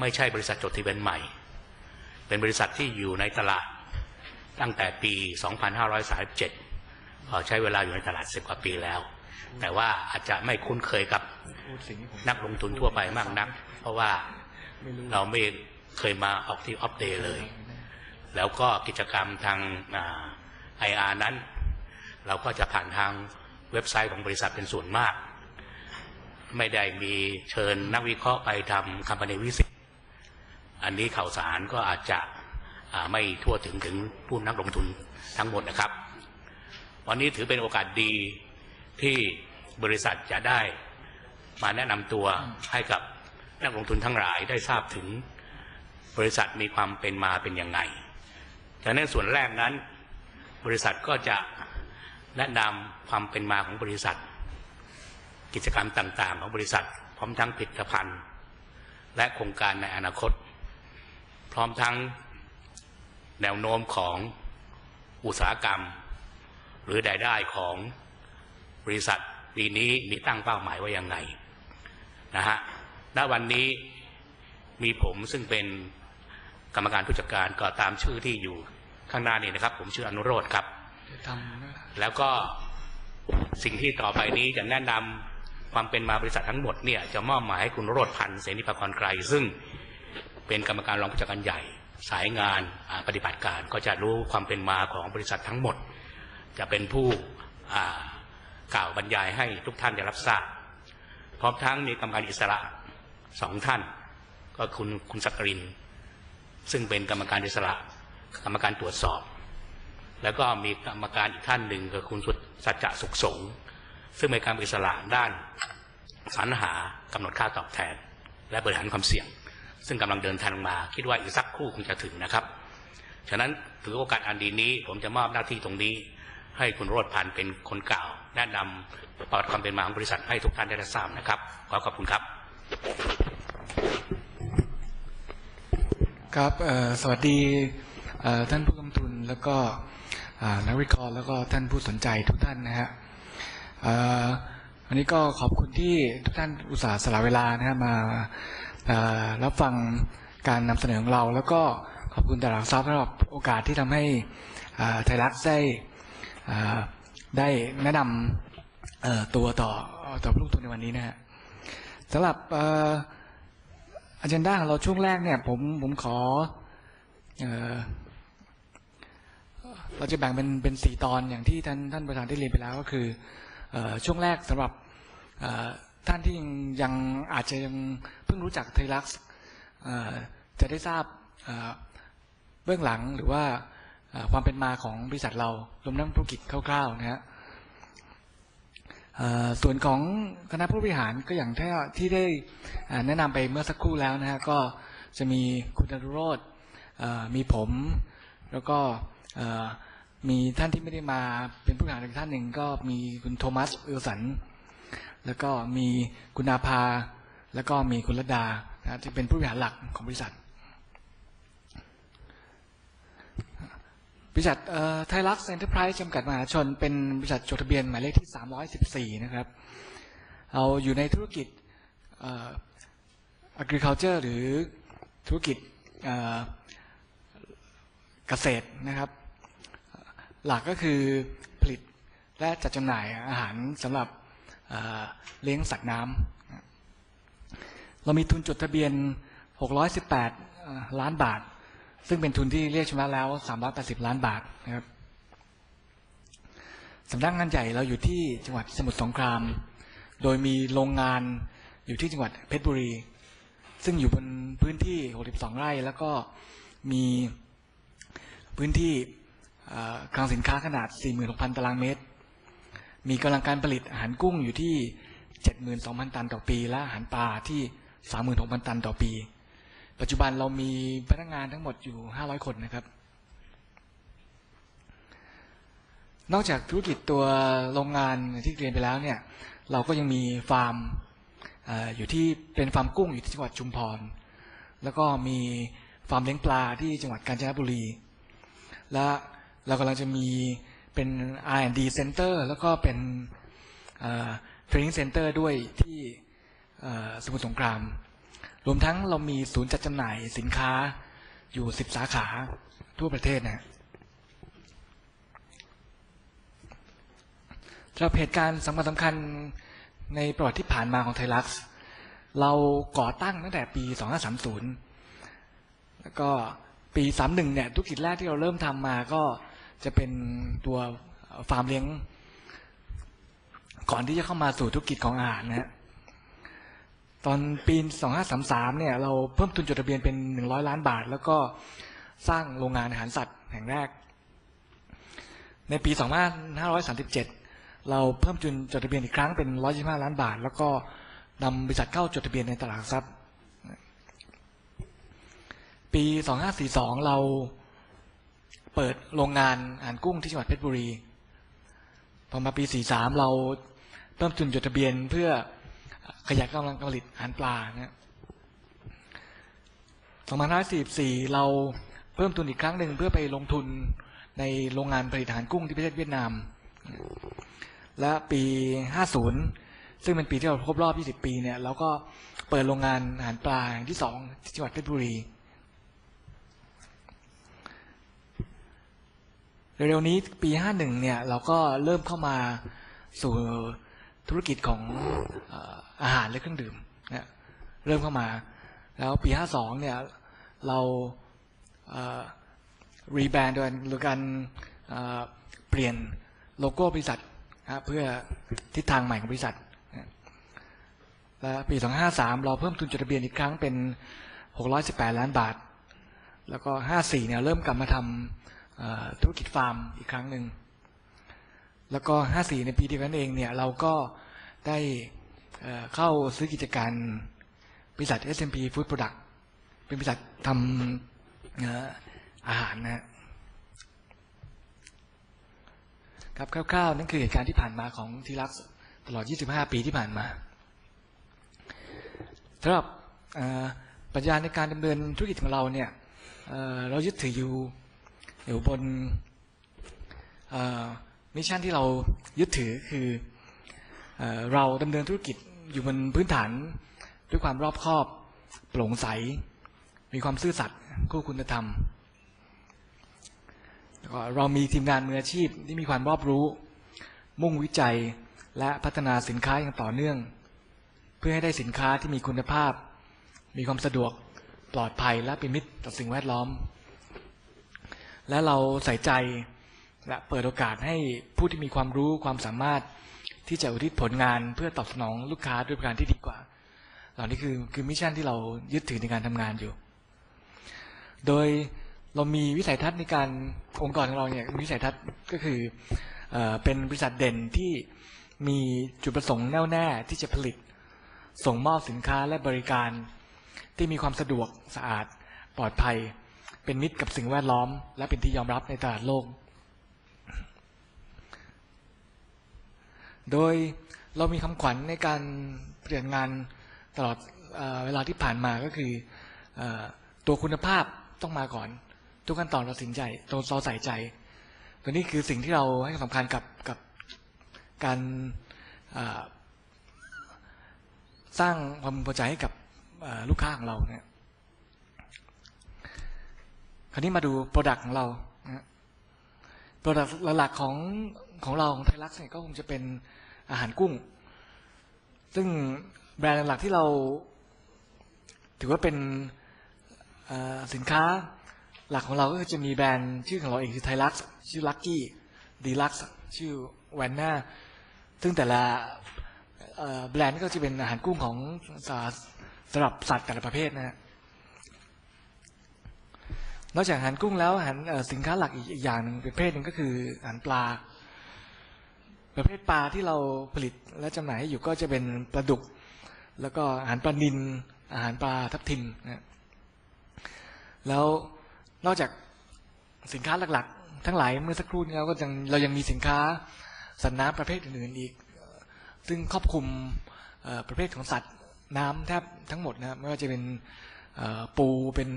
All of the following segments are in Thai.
ไม่ใช่บริษัทจดทะเบียนใหม่ เป็นบริษัทที่อยู่ในตลาดตั้งแต่ปี 2537เอ่อใช้เวลาอยู่ในตลาด 10 กว่าปีแล้ว แต่ว่าอาจจะไม่คุ้นเคยกับนักลงทุนทั่วไปมากนัก เพราะว่าเราไม่เคยมาออกที่ออฟเดย์เลย แล้วก็กิจกรรมทางไออาร์นั้น เราก็จะผ่านทางเว็บไซต์ของบริษัทเป็นส่วนมาก ไม่ได้มีเชิญนักวิเคราะห์ไปทำคัม p า y วิสิต อันนี้ข่าวสารก็อาจจะไม่ทั่วถึงถึงผู้นักลงทุนทั้งหมดนะครับ วันนี้ถือเป็นโอกาสดีที่บริษัทจะได้มาแนะนำตัวให้กับนักลงทุนทั้งหลายได้ทราบถึงบริษัทมีความเป็นมาเป็นยังไงจากนั้นส่วนแรกนั้น บริษัทก็จะแนะนำความเป็นมาของบริษัท กิจกรรมต่างๆ ของบริษัท พร้อมทั้งผลิตภัณฑ์ และโครงการในอนาคต ร้อมทั้งแนวโน้มของอุตสาหกรรม หรือรายได้ของบริษัทปีนี้มีตั้งเป้าหมายว่ายังไงนะฮะณวันนี้มีผมซึ่งเป็นกรรมการผู้จัดการก็ตามชื่อที่อยู่ข้างหน้านี่นะครับ ผมชื่ออนุโรธครับ แล้วก็สิ่งที่ต่อไปนี้จะแนะนำความเป็นมาบริษัททั้งหมดเนี่ยจะมอบหมายให้คุณโรธพันธ์เสนิพากรไกรซึ่ง เป็นกรรมการรองผู้จัดการใหญ่ สายงานปฏิบัติการก็จะรู้ความเป็นมาของบริษัททั้งหมด จะเป็นผู้กล่าวบรรยายให้ทุกท่านได้รับทราบพร้อมทั้งมีกรรมการอิสระสองท่าน ก็คุณคุณสักกริน ซึ่งเป็นกรรมการอิสระ กรรมการตรวจสอบ แล้วก็มีกรรมการอีกท่านหนึ่งคือคุณสุดสัจจะสุขสงฆ์ซึ่งเป็นการอิสระด้านสรรหากำหนดค่าตอบแทน และบริหารความเสี่ยง ซึ่งกำลังเดินทางมา คิดว่าอีกสักครู่คงจะถึงนะครับ ฉะนั้นถือโอกาสอันดีนี้ ผมจะมอบหน้าที่ตรงนี้ ให้คุณโรดพันธ์เป็นคนกล่าว แนะนำประวัติความเป็นมาของบริษัทให้ทุกท่านได้รับทราบนะครับ ขอขอบคุณครับ ครับสวัสดีท่านผู้ลงทุนแล้วก็นักวิเคราะห์แล้วก็ท่านผู้สนใจทุกท่านนะฮะอันนี้ก็ขอบคุณที่ทุกท่านอุตส่าห์สละเวลานะฮะมา รับฟังการนำเสนอของเรา แล้วก็ขอบคุณต่ละทรัพย์สำหรับโอกาสที่ทำให้ไทยรัฐได้ได้แนะนำตัวต่อต่อผู้ลงทุนในวันนี้นะฮะสำหรับอ่ออ g e n d a ของเราช่วงแรกเนี่ยผมผมขอเอเราจะแบ่งเป็นเป็นสี่ตอนอย่างที่ท่านท่านประธานได้เรียนไปแล้วก็คืออช่วงแรกสำหรับ ท่านที่ยังยังอาจจะยังเพิ่งรู้จักไทยลักษ์จะได้ทราบเบื้องหลังหรือว่าความเป็นมาของบริษัทเรารวมทั้งธุรกิจคร่าวๆนะฮะส่วนของคณะผู้บริหารก็อย่างที่ที่ได้แนะนำไปเมื่อสักครู่แล้วนะฮะก็จะมีคุณดรุโรธมีผม แล้วก็มีท่านที่ไม่ได้มาเป็นผู้บริหารอีกท่านหนึ่งก็มีคุณโทมัสเอลสัน แล้วก็มีคุณอาภา แล้วก็มีคุณรดานะที่เป็นผู้บริหารหลักของบริษัท บริษัทไทยลักษ์เอ็นเตอร์ไพรส์จำกัดมหาชน เป็นบริษัทจดทะเบียนหมายเลขที่ 314 นะครับ เราอยู่ในธุรกิจอ agriculture หรือธุรกิจเกษตรนะครับ หลักก็คือผลิตและจัดจำหน่ายอาหารสำหรับ เลี้ยงสัตว์น้ำเรามีทุนจดทะเบียน 618เอ่อล้านบาท ซึ่งเป็นทุนที่เรียกชำระแล้ว 380 ล้านบาทนะครับสำนักงานใหญ่เราอยู่ที่จังหวัดสมุทรสงคราม โดยมีโรงงานอยู่ที่จังหวัดเพชรบุรี ซึ่งอยู่บนพื้นที่ 62 ไร่แล้วก็มีพื้นที่คลังสินค้าขนาด 46,000 ตารางเมตร มีกำลังการผลิตอาหารกุ้งอยู่ที่72,000ตันต่อปี และอาหารปลาที่36,000ตันต่อปี ปัจจุบันเรามีพนักงานทั้งหมดอยู่500คนนะครับ นอกจากธุรกิจตัวโรงงานที่เรียนไปแล้วเนี่ยเราก็ยังมีฟาร์มออยู่ที่เป็นฟาร์มกุ้งอยู่ที่จังหวัดชุมพร แล้วก็มีฟาร์มเลี้ยงปลาที่จังหวัดกาญจนบุรี และเรากำลังจะมี เป็น R&D Center แล้วก็เป็น Training Center ด้วยที่สมุทรสงคราม รวมทั้งเรามีศูนย์จัดจำหน่ายสินค้าอยู่สิบสาขาทั่วประเทศนะฮะสำหรับเหตุการณ์สำคัญสำคัญในประวัติที่ผ่านมาของไทยลักษ์เราก่อตั้งตั้งแต่ปี 2530 แล้วก็ปี 31 เนี่ยธุรกิจแรกที่เราเริ่มทำมาก็ จะเป็นตัวฟาร์มเลี้ยง ก่อนที่จะเข้ามาสู่ธุรกิจของอาหารนะฮะตอนปี2533เนี่ย เราเพิ่มทุนจดทะเบียนเป็น 100 ล้านบาท แล้วก็สร้างโรงงานอาหารสัตว์แห่งแรก ในปี 2537 เราเพิ่มทุนจดทะเบียนอีกครั้งเป็น 125 ล้านบาท แล้วก็นำบริษัทเข้าจดทะเบียนในตลาดหลักทรัพย์ ปี 2542 เรา เปิดโรงงานอาหารกุ้งที่จังหวัดเพชรบุรี พอมาปี 43 เราเพิ่มทุนจดทะเบียนเพื่อขยายกำลังการผลิตอาหารปลานะ2544 เราเพิ่มทุนอีกครั้งหนึ่งเพื่อไปลงทุนในโรงงานผลิตอาหารกุ้งที่ประเทศเวียดนาม และปี 50 ซึ่งเป็นปีที่เราครบรอบ 20 ปีเนี่ยเราก็เปิดโรงงานอาหารปลาแห่งที่สองที่จังหวัดเพชรบุรี เร็วๆนี้ปี51เนี่ยเราก็เริ่มเข้ามาสู่ธุรกิจของอาหารและเครื่องดื่มนะเริ่มเข้ามา แล้วปี52เนี่ยเรารีแบรนด์โดยโดยการเอ่อเปลี่ยนโลโก้บริษัทนะเพื่อทิศทางใหม่ของบริษัทและปี 253 เราเพิ่มทุนจดทะเบียนอีกครั้งเป็น 618 ล้านบาท แล้วก็ 54 เนี่ยเริ่มกลับมาทำ ธุรกิจฟาร์มอีกครั้งหนึ่ง แล้วก็ 54 ในปีเดียวกันเองเนี่ย เราก็ได้เข้าซื้อกิจการบริษัท S&P Food Product เป็นบริษัททำอาหารนะครับคร่าวๆ นั่นคือเหตุการณ์ที่ผ่านมาของทีรักษ์ตลอด 25 ปีที่ผ่านมาสำหรับปรัชญาในการดำเนินธุรกิจของเราเนี่ยเรายึดถืออยู่ อยู่บนอมิชชั่นที่เรายึดถือคือเอเราดำเนินธุรกิจอยู่บนพื้นฐานด้วยความรอบคอบ โปร่งใส มีความซื่อสัตย์คู่คุณธรรมแล้วก็เรามีทีมงานมืออาชีพที่มีความรอบรู้ มุ่งวิจัยและพัฒนาสินค้าอย่างต่อเนื่อง เพื่อให้ได้สินค้าที่มีคุณภาพ มีความสะดวกปลอดภัยและเป็นมิตรต่อสิ่งแวดล้อม และเราใส่ใจและเปิดโอกาสให้ผู้ที่มีความรู้ความสามารถที่จะอุทิศผลงานเพื่อตอบสนองลูกค้าด้วยประการที่ดีกว่า เหล่านี้คือคือมิชชั่นที่เรายึดถือในการทำงานอยู่ โดยเรามีวิสัยทัศน์ในการองค์กรของเราเนี่ยวิสัยทัศน์ก็คือเอเป็นบริษัทเด่นที่มีจุดประสงค์แน่วแน่ที่จะผลิต ส่งมอบสินค้าและบริการที่มีความสะดวกสะอาดปลอดภัย เป็นมิตรกับสิ่งแวดล้อม และเป็นที่ยอมรับในตลาดโลก โดยเรามีคำขวัญในการเปลี่ยนงานตลอดเอเวลาที่ผ่านมาก็คืออตัวคุณภาพต้องมาก่อน ทุกขั้นตอนเราสินใจเราเราใส่ใจ ตัวนี้คือสิ่งที่เราให้ความสำคัญกับกับการสร้างความพอใจให้กับลูกค้าของเราเนี่ย ราวนี้มาดูโปรดักต์ของเราโปรดักต์หลักๆของของเราของไทยลักษณ์เนี่ยก็คงจะเป็นอาหารกุ้ง ซึ่งแบรนด์หลักที่เรา ถือว่าเป็นสินค้าหลักของเราก็คือจะมีแบรนด์ชื่อของเราเองคือไทยลักษ์ชื่อลักกี้ดีลักซ์ชื่อแวนน่าซึ่งแต่ละแบรนด์ก็จะเป็นอาหารกุ้งของสาสำหรับสัตว์แต่ละประเภทนะฮะ นอกจากอาหารกุ้งแล้วอาหารสินค้าหลักอีกอย่างหนึ่งประเภทหนึ่งก็คืออาหารปลา ประเภทปลาที่เราผลิตและจำหน่ายให้อยู่ก็จะเป็นปลาดุก แล้วก็อาหารปลานิลอาหารปลาทับทิมนะแล้วนอกจากสินค้าหลักๆ ทั้งหลายเมื่อสักครู่นี้เราก็ยังเรายังมีสินค้าสัตว์น้ำประเภทอื่นๆอีก ซึ่งครอบคลุมประเภทของสัตว์น้ำแทบทั้งหมดนะครับไม่ว่าจะเป็นปูเป็น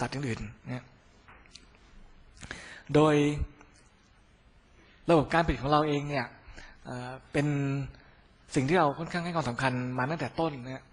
สัตว์อื่นๆนะโดยระบบการผลิตของเราเองเนี่ยเป็นสิ่งที่เราค่อนข้างให้ความสำคัญมาตั้งแต่ต้นนะ